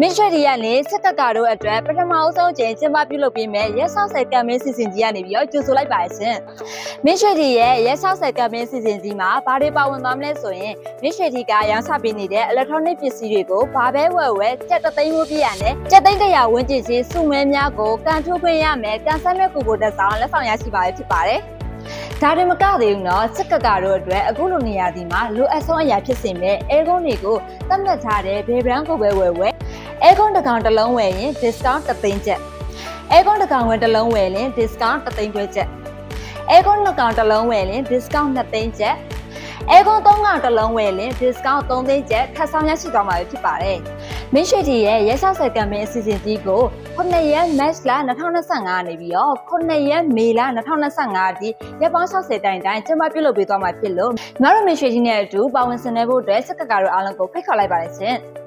မစ်ရက်ဒီကနေစက်တက်ကတို့အတွက်ပထမအဆုံးအချိန်ကျင်းပပြုလုပ်ပေးမယ်ရက်ဆောက်ဆယ်ကမ်ပိန်းစီစဉ်ကြီးကနေပြီးတော့ကြိုဆိုလိုက်ပါတယ်ရှင်မစ်ရက်ဒီရဲ့ရက်ဆောက်ဆယ်ကမ်ပိန်းစီစဉ်ကြီးမှာဘာတွေပါဝင်သွားမလဲဆိုရင်မစ်ရက်ဒီကရောင်းချပေးနေတဲ့အီလက်ထရောနစ်ပစ္စည်းတွေကိုဘာပဲဝယ်ဝယ်ကြက်တသိန်းဝပြရနဲ့ကြက်သိန်းတရာဝန်းကျင်ချင်းစုမဲများကိုကန်ထုတ်ခွင့်ရမယ်ကန်ဆက်မဲ့ကိုကိုတက်ဆောင်လက်ဆောင်ရရှိပါပဲဖြစ်ပါတယ်ဒါတင်မကသေးဘူးနော်စက်ကကတို့အတွက်အခုလိုနေရာဒီမှာလိုအပ်ဆုံးအရာဖြစ်စင်မဲ့အဲဂုံးတွေကိုသတ်မှတ်ထားတဲ့ဘေဘရန်ကိုပဲဝယ်ဝယ် အဲကုန်းတစ်ကောင်တစ်လုံးဝယ်ရင် discount တစ်သိန်းကျပ်အဲကုန်းတစ်ကောင်ဝယ်တစ်လုံးဝယ်ရင် discount တစ်သိန်းကျွဲကျပ်အဲကုန်းနှစ်ကောင်တစ်လုံးဝယ်ရင် discount 2သိန်းကျပ်အဲကုန်းသုံးကောင်တစ်လုံးဝယ်ရင် discount 3သိန်းကျပ်ထပ်ဆောင်ရရှိသွားမှာဖြစ်ပါတယ်မင်းရွှေတီရဲ့ရဲဆောက်ဆယ်ကမ်ပိန်းအစီအစဉ်ကြီးကို9ရက် March လ2025နေပြီးတော့9ရက်မေလ2025အထိရက်ပေါင်း60တိုင်တိုင်ကျင်းပပြုလုပ်ပေးသွားမှာဖြစ်လို့ငါတို့မင်းရွှေတီနဲ့အတူပါဝင်ဆင်နွှဲဖို့အတွက်စက်ကကာတို့အားလုံးကိုဖိတ်ခေါ်လိုက်ပါတယ်ရှင်။